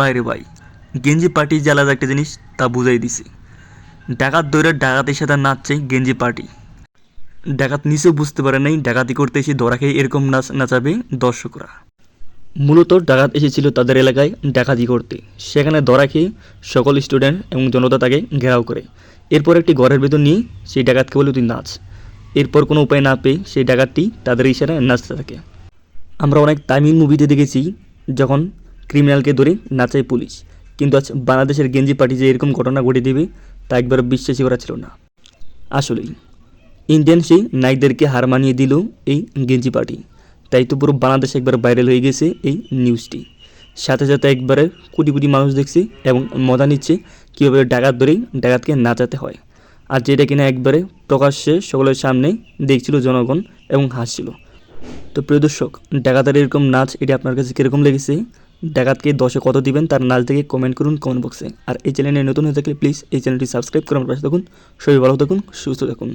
বাইরে ভাই। গেঞ্জি পার্টি আলাদা একটা জিনিস, তা বুঝাই দিছে। ডাকাত দৌড়ে ডাকাতের সাথে নাচছে গেঞ্জি পার্টি। ডাকাত নিচেও বুঝতে পারে নাই, ডাকাতি করতে এসে ধরা খেয়ে এরকম নাচ নাচাবে দর্শকরা। মূলত ডাকাত এসেছিল তাদের এলাকায় ডাকাতি করতে। সেখানে ধরা খেয়ে সকল স্টুডেন্ট এবং জনতা তাকে ঘেরাও করে। এরপর একটি ঘরের ভেতর নিয়ে সেই ডাকাতকে বলে, তুই নাচ। এরপর কোনো উপায় না পেয়ে সেই ডাকাতটি তাদের ইশারায় নাচতে থাকে। আমরা অনেক তামিল মুভিতে দেখেছি, যখন ক্রিমিনালকে ধরে নাচায় পুলিশ। কিন্তু আজ বাংলাদেশের গেঞ্জি পার্টি যে এরকম ঘটনা ঘটে দেবে, তা একবার বিশ্বাসই করা ছিল না। আসলেই, ইন্ডিয়ান সেই নায়কদেরকে হার মানিয়ে দিল এই গেঞ্জি পার্টি। তাই তো পুরো বাংলাদেশে একবার ভাইরাল হয়ে গেছে এই নিউজটি। সাথে সাথে একবারে কোটি কোটি মানুষ দেখছে এবং মজা নিচ্ছে কীভাবে ডাকাত ধরেই ডাকাতকে নাচাতে হয়। আর যেটা কিনা একবারে প্রকাশ্যে সকলের সামনে দেখছিল জনগণ এবং হাসছিল। তো প্রিয় দর্শক, ডাকাতের এরকম নাচ এটি আপনার কাছে কীরকম লেগেছে? ডাকাতকে দশে কত দিবেন তার নাল থেকে কমেন্ট করুন কমেন্ট বক্সে আর এই চ্যানেলে নতুন হয়ে থাকলে প্লিজ এই চ্যানেলটি সাবস্ক্রাইব করে পাশে থাকুন। সবাই ভালো থাকুন, সুস্থ থাকুন।